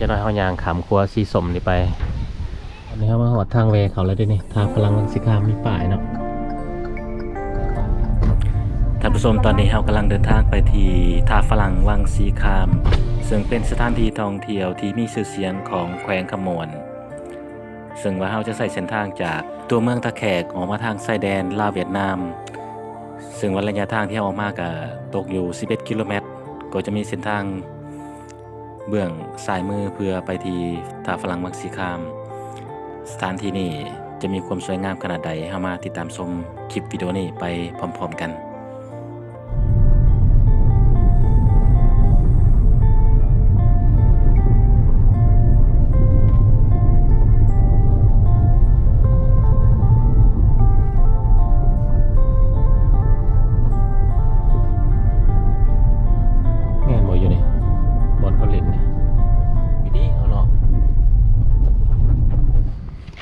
จะน้อยเฮายางขามครัวสีสมนี่ไปอันนี้เขามาหอดทางเวเขาแล้วด้วยนี่ทางพลังรังสิคามมีป่ายเนาะท่านผู้ชมตอนนี้เรากำลังเดินทางไปที่ท่าฝรั่งวังสีคาม ซึ่งเป็นสถานที่ท่องเที่ยวที่มีชื่อเสียงของแขวงขมวนซึ่งว่าเราจะใส่เส้นทางจากตัวเมืองตะแขกออกมาทางชายแดนลาวเวียดนาม ซึ่งวันระยะทางที่เราออกมาก็ตกอยู่ 11 กิโลเมตร ก็จะมีเส้นทาง เบื้องซ้ายมือเพื่อไปที่ท่าฝรั่งมักสีคาม สถานที่นี้จะมีความสวยงามขนาดใดเรามาติดตามชมคลิปวิดีโอนี้ไปพร้อมๆกัน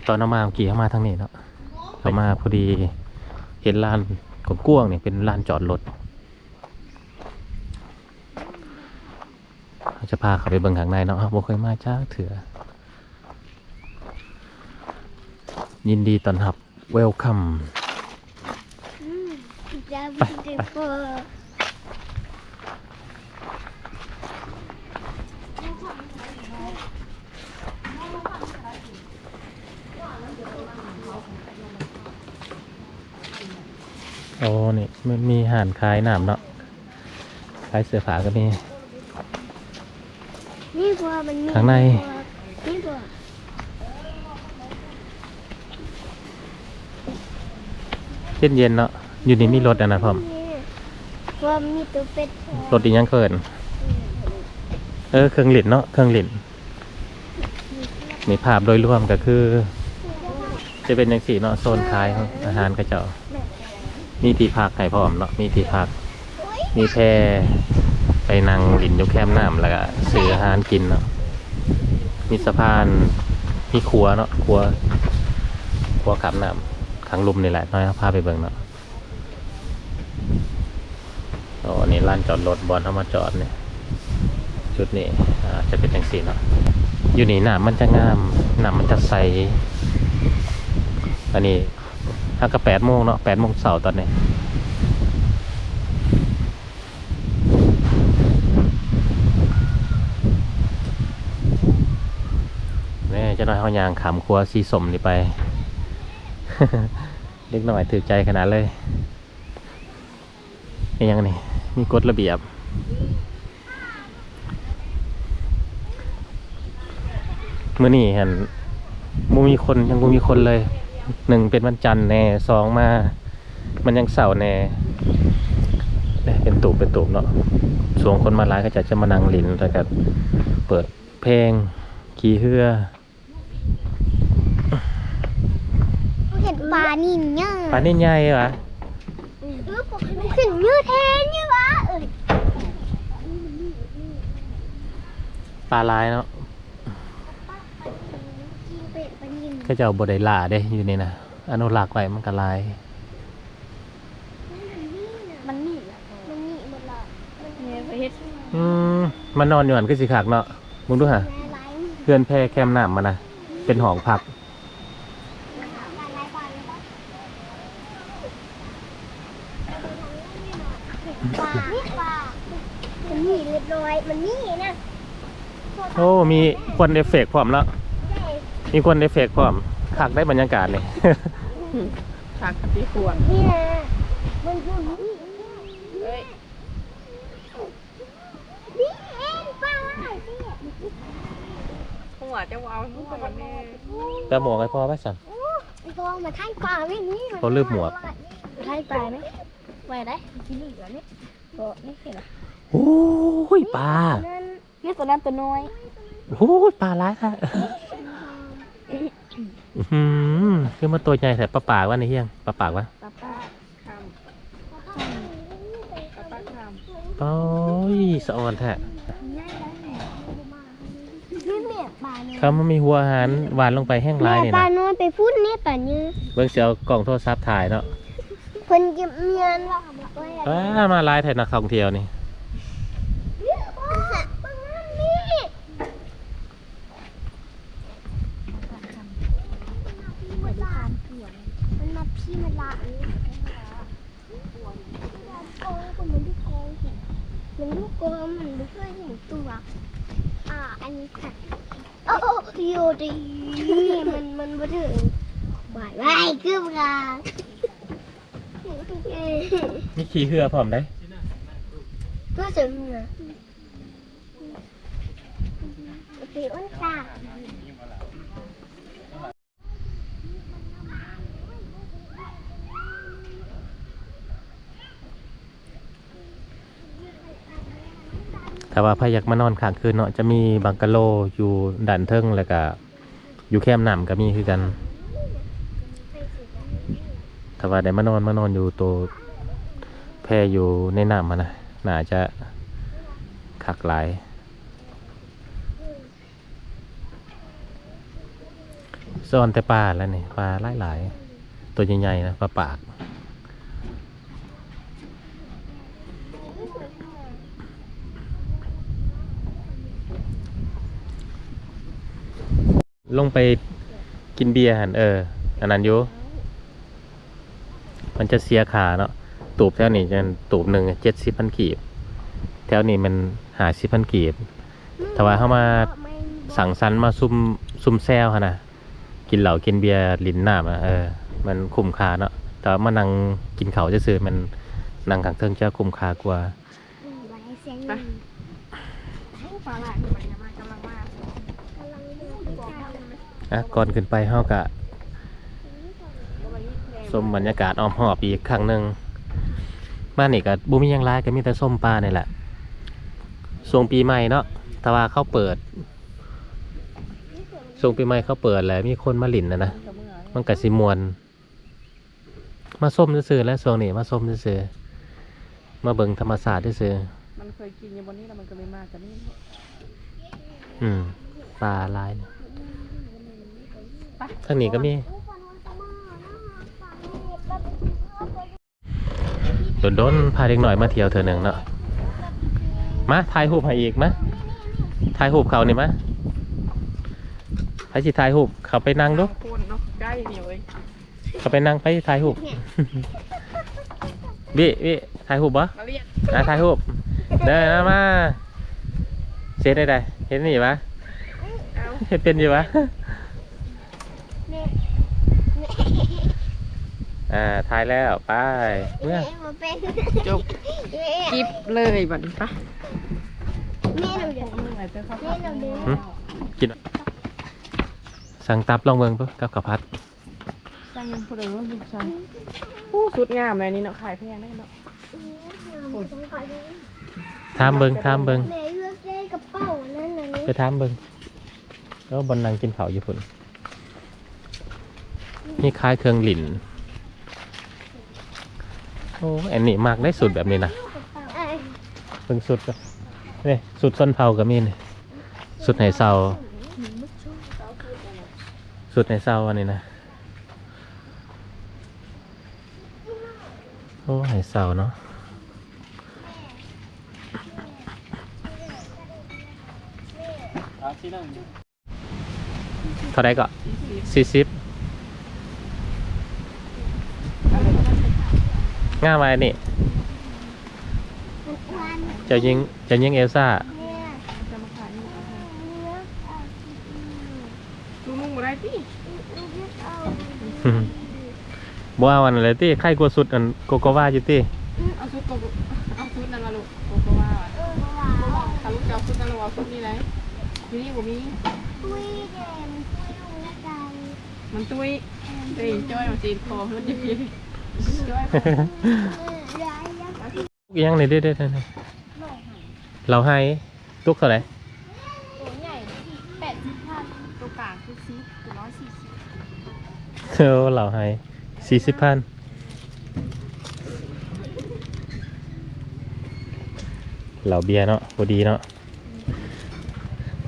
ตอนเอามาเมื่อกี้เขามาทางนี้เนาะเขามาพอดีเห็นลานกว้างๆนี่เป็นลานจอดรถเขาจะพาเขาไปเบิ่งข้างในเนาะบ่เคยมาจ้าเถื่อยินดีต้อนรับ เวลคัมไปไป โอ้นี่มันมีห่านขายน้ำเนาะขายเสื้อผ้าก็มี นี่บัวมันมีข้างใน นี่บัวเย็นเย็นๆเนาะอยู่นี่มีรถอันนะพ่อมบัวมีตัวเป็ดรถอีกยังเกินเออเครื่องหลินเนาะเครื่องหลินมีภาพโดยรวมก็คือ จะเป็นอย่างสี่เนาะโซนขายอาหารกระเจ้า มีที่พักให้พร้อมเนาะมีที่พัก มีแพไปนั่งหลินอยู่แคมป์น้ำแล้วก็ซื้ออาหารกินเนาะมีสะพานมีครัวเนาะครัวครัวขับน้ำขังลุมนี่แหละน้อยเอาพาไปเบิ่งเนาะโอ้นี่ลานจอดรถบอลเข้ามาจอดเนี่ยจุดนี้อ่าจะเป็นอย่างสีเนาะอยู่นี่น้ำมันจะงามน้ำมันจะใสอันนี้ ถ้าก็แปดโมงเนาะแปดโมงเสาร์ตอนนี้แม่เจะน้อยเขายางขามครัวสีสมนี่ไป เล็กหน่อยถือใจขนาดเลยเป็นยังนี่มีกฎระเบียบเมื่อนี่เห็นมูมีคนยังมูมีคนเลย หนึ่งเป็นวันจันทร์แน่สองมา มันยังเสาร์แน่เนี่ยเป็นตูบเป็นตูบเนาะส่วนคนมาร้ายก็จะจะมานั่งหลินแล้วก็เปิดเพลงขี่เฮือเห็นปลานิ่มเนี่ยปลานิ่นใหญ่เหรอขึ้นยืดแทนเนี่ยวะเอ้ยปลาลายเนาะ เป็ดปลานิ่ม ก็จะเอาบไดล่าเด้อยู่นี่นะอนุรักษ์ไว้มันก็ลาย มันนี่มันนี่หมดละเนี่ยไปเฮ็ดอืมมันนอนอยู่หันก็สิขากเนาะมึงดูฮะลายลายเพื่อนแพร่แคมน้ำมานะเป็นห้องพักลายปลาปลานี่ปลามันนี่เรียบร้อย มันนี่นะ โอ้มีควันเอฟเฟกต์พร้อมแล้ว มีควันเอฟเฟกต์พร้อมคักได้บรรยากาศเลยฉากกับพี่ควงนี่นะมันอยู่นี่เอ้ยนี่เองปลาหัวจะเอาหัวมันแน่แต่หมวกไอ้พ่อไปสั่นฟองมาท่านปลาไม่นี่เขาลืบหมวก ท่านปลาไหมไปได้ที่นี่ก่อนนี่ก็นี่เห็นไหมโอ้ยปลานั่นนี่ตัวนั้นตัวน้อย โอ้ยปลาร้ายค่ะ อื้อหือคือมันตัวใหญ่แต่ปลาปากวะนี่เฮียงปลาปากวะปลาป้าคำปลาป้าคำโอ้ยสะออนแท้นี่แม่ปลาเนี่ยเขามันมีหัวอาหารหวานลงไปแห้งร้ายเนี่ยปลานะนอนไปฟุ้นนี่ปลาเนื้อเบิ่งเสียวกล่องโทรศัพท์ถ่ายเนาะคนเก็บเมียนว่าไว้ว้ามาลายแทนนักท่องเที่ยวนี่ปลานี่ มันลูกกลัวมันไม่เคยเห็นตัว อ่า อันนี้ค่ะโอ้โอ้โยดีมันมันมาถึงบายบายคือปลานี่ขี่เหือพร้อมได้ก็ถึงนะผีอ้วนตา ถ้าว่าพายักมานอนค้างคืนเนาะจะมีบังกะโลอยู่ด่านเทิงแล้วก็อยู่แคมป์น้ำก็มีคือกัน ถ้าว่าได้มานอนมานอนอยู่ตัวแพอยู่ในน้ำมันะน่าจะคักหลายซ่อนแต่ปลาแล้วนี่ปลาหลายหลายๆตัวใหญ่ๆนะปลาปาก ลงไปกินเบียร์หันเออ อันนั้นอยู่มันจะเสียขาเนาะตูบแถวนี้จะตูบหนึ่งเจ็ดสิบพันกีบ แถวนี้มันหาสิบพันกีบ แต่ว่าเข้ามาสั่งสรรค์มาซุ่มซุ่มแซวฮะนะกินเหล้ากินเบียร์ลินหน้ำอะเออ มันคุ้มค่าเนาะแต่ว่ามานั่งกินเขาจะซื้อมันนั่งขังเทิงจะคุ้มค่ากว่าปลาหลายมันมากำลังมาก อะก่อนขึ้นไปเฮากะส้มบรรยากาศอ้อมหอบอีกครั้งหนึ่งบ้านนี่ก็บุมีหยังไรก็มีแต่ส้มปลานี่แหละช่วงปีใหม่เนาะถ้าว่าเขาเปิดช่วงปีใหม่เขาเปิดแล้วมีคนมาหลินนะนะกับเมื่อมันกะสิมวน มาส้มซื่อๆแล้วช่วงนี้มาส้มซื่อๆมาเบิ่งธรรมศาสตร์ซื่อมันเคยกินอยู่บนนี้แล้วมันก็ไม่มากกันนี่ๆอืมปลาลายนี่ ทางนี้ก็มี โดนๆพาเด็กหน่อยมาเที่ยวเธอหนึ่งเนาะ มาถ่ายรูปให้อีกมาถ่ายรูปเขานี่มาให้สิถ่ายรูปเขาไปนั่งดูพูดเนาะใกล้เหนียวเองเขาไปนั่งไปถ่ายรูปวิวิถ่ายรูปบ่มาเรียกอะถ่ายรูปเดินมามาเซ็ตได้ไดเห็นนี่ปะเอาเห็นเป็นอยู่ปะ อ่าถ่ายแล้วไปเมื่อจบกิบเลยบัดนี้ปะแม่หนูเดี๋ยวเมื่อไหร่เจอเขาแม่หนูเดี๋ยวหึกินสั่งตับลองเบิ่งปุ๊บกับข้าวผัดสร้างยังพูดเลยว่าลูกชายผู้สุดงามเลยนี่เนาะขายแพงได้เนาะถามเบิ่งถามเบิ่งแม่เลือกได้กระเป๋านั่นน่ะนี่ไปถามเบิ่งแล้วบนนังกินข้าวญี่ปุ่น นี่คล้ายเครื่องหลินโอ้อันนี้มากได้สุดแบบนี้นะเอ้ยเบิ่งสุดก็นี่สุดส้นเผาก็มีนี่สุดไหเซาสุดไหเซาอันนี้นะโอ้ไหเซาเนาะเท่าไรก็สี่สิบ ง่ายไหมนี่มันอ้วนเจ้ายิงเจ้ายิงเอลซ่าเนี่ยจะมาขายนี่เลือกเอาลูกมึงบ่ได้พี่เลือกเอาบ่เอาอันอะไรที่ใครกลัวสุดอันโกโกวาอยู่ที่เอาชุดโกโก้เอาชุดนั่นมาลูกโกโก้ว่าเออว้าวถ้าลูกจะเอาชุดนั่นเราเอาชุดนี้เลยที่นี่บ่มีตุ้ยเดมตุ้ยลงใจมันตุ้ยเอ้ยจ้อยมาจีนคอมันจะพี่จ้ อยเออย้ายย้ายยังนี่เด้เด้เด้เราให้ตุกเท่าไหร่ตัวใหญ่แปดสิบพันตัวกลางคือซีตัวน้อยสี่สิบเออเราให้สี่สิบพันเหล่าเบียร์เนาะบดีเนาะ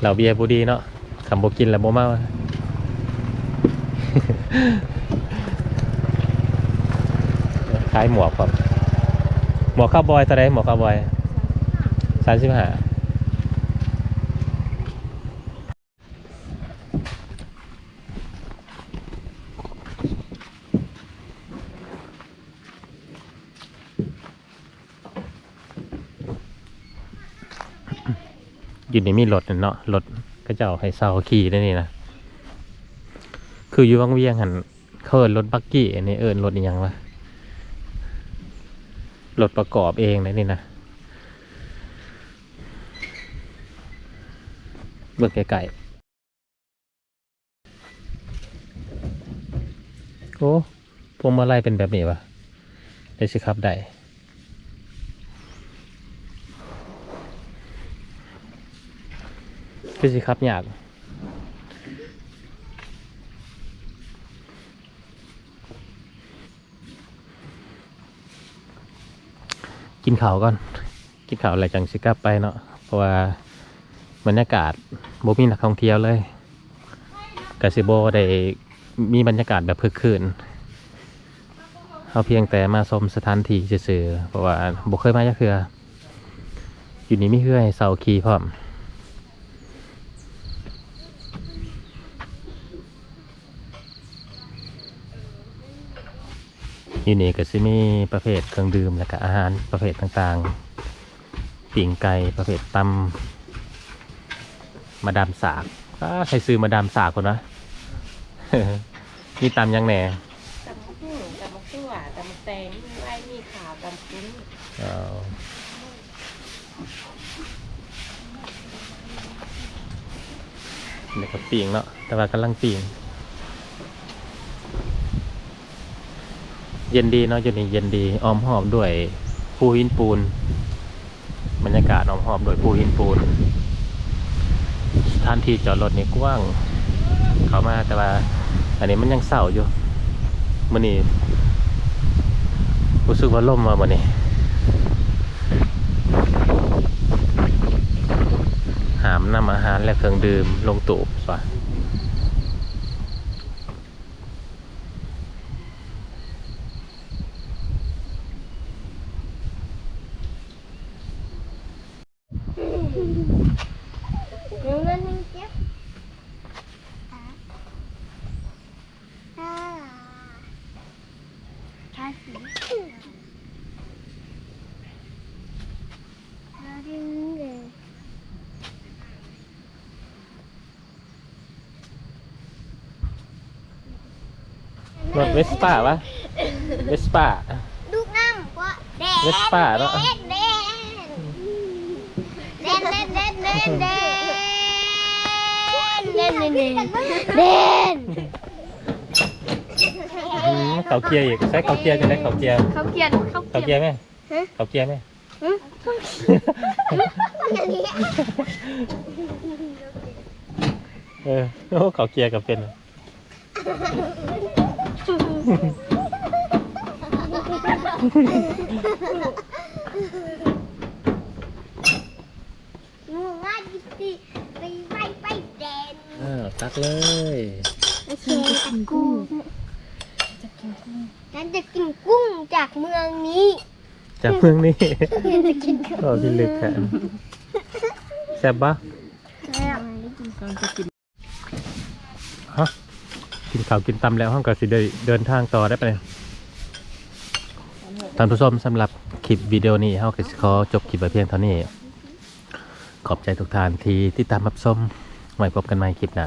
เหล่าเบียร์บดีเนาะคำบกินแล้วบ่เมา ขายหมวกครับ หมวกข้าวบอยเท่าไรหมวกข้าวบอยสามสิบห้าอยู่นี่มีรถเนาะรถก็จะเอาให้เซาขี่ได้นี่นะคืออยู่วังเวียงหันเขินรถบักกี้อันนี้เอินรถอีหยังวะ รถประกอบเองนะนี่นะเบิ่งไกลๆโอ้พวงมาลัยเป็นแบบนี้วะได้สิครับได้คือสิครับอยาก กินข้าวก่อน กินข้าวอะไรจังสิกลับไปเนาะ เพราะว่าบรรยากาศบ่มีนักท่องเที่ยวเลยกสิโบได้มีบรรยากาศแบบพึกคืนเอาเพียงแต่มาชมสถานที่ซื่อๆเพราะว่าบ่เคยมาจักเทื่ออยู่นี่มีเฮือให้เสาขี่พร้อม อยู่นี่ก็สิมีประเภทเครื่องดื่มและก็อาหารประเภทต่างๆปิ่งไก่ประเภทตำมาดามสากอ้าใครซื้อมาดามสากคนวะมีตำยังแหน่ตำมะกรูดตำมะกั่วตำมะแตงมีไว้มีขาวตำกุ้งเอาเด็กก็ปิ่งเนาะแต่ว่ากำลังปิ่ง เย็นดีเนาะอยู่นี่เย็นดีอ้อมหอมด้วยภูหินปูน บรรยากาศอ้อมหอมด้วยภูหินปูนสถานที่จอดรถนี่กว้าง เขามาแต่ว่า อันนี้มันยังเศร้าอยู่มันนี่รู้สึกว่าล่มมาวันนี้หามนำอาหารและเครื่องดื่มลงตูบสวะ หนูเล่นนึงเจ็บอ่าอ่าทาสีทาดึงเลย รถเวสป้าวะเวสป้า ลูกน้ำก็แดงเวสป้าเนอะ แดงแดงแดงแดงแดงแดงแดงแดงแดงแดงแดงแดงอืมเขาเกียร์อีกใช้เขาเกียร์จะได้เขาเกียร์เขาเขียนเขาเขาเขียนเกียร์ไหมฮะเขาเกียร์ไหมอย่างนี้เออโอ้เขาเกียร์กับเป็นหนู ว่าดิสิไปไปไปแดงเออตักเลยโอเคกุ้งฉันจะกินกุ้งจากเมืองนี้จากเมืองนี้ฉันจะกินกุ้งโอ้พิลึกแค่แซ่บปะแล้วกำลังจะกินฮะกิน ข้าวกินตำแล้วห้องก็สิได้เดินทางต่อได้ไปเลยท่านผู้ชมสำหรับคลิปวิดีโอนี้เฮาก็สิขอจบคลิปไว้เพียงเท่านี้ ขอบใจทุกท่านที่ติดตามรับชมไว้พบกันใหม่คลิปหน้า